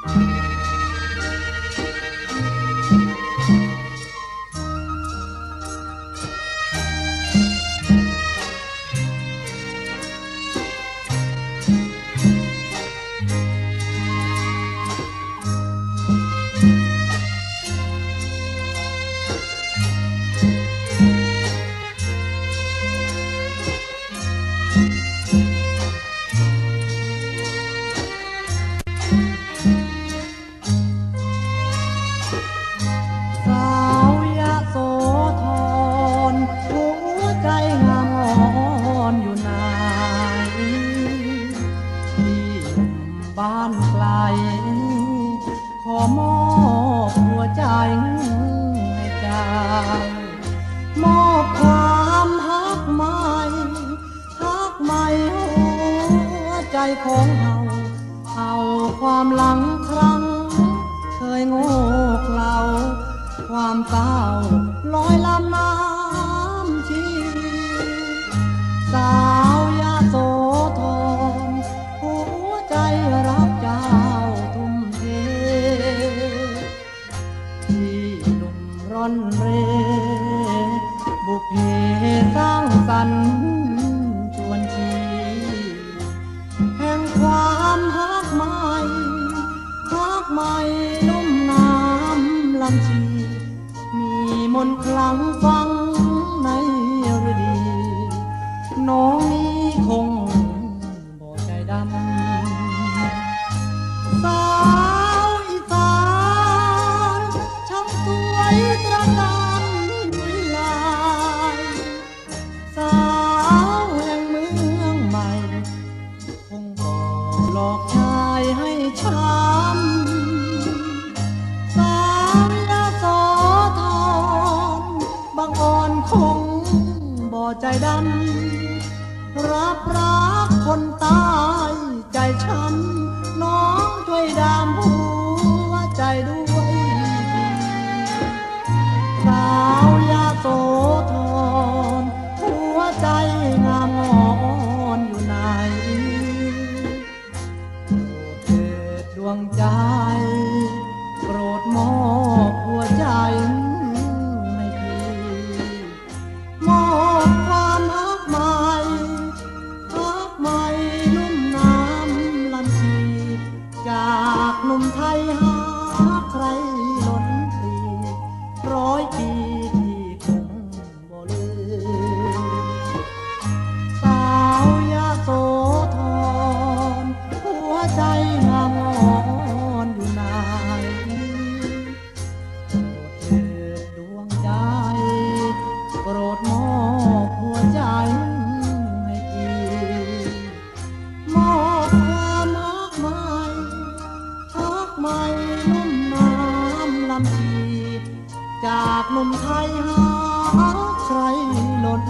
ส ใจให้จางมอบความฮักใหม่ฮักใหม่หัวใจของเฮาเอาความหลังครั้ง เคยโง่เขลาความตา นเร บุพเพสร้างสรรค์ชวนชีแห่งความฮักใหม่ฮักใหม่ลุ่มน้ำลำชี มีมนคลังฟัง อกชายให้ช้ำสามยาโสธรบางอ่อนคงบ่ใจดำรับรักคนตา รักใหม่นุ่มน้ำลำชีจากหนุ่มไทยหาใครหล่น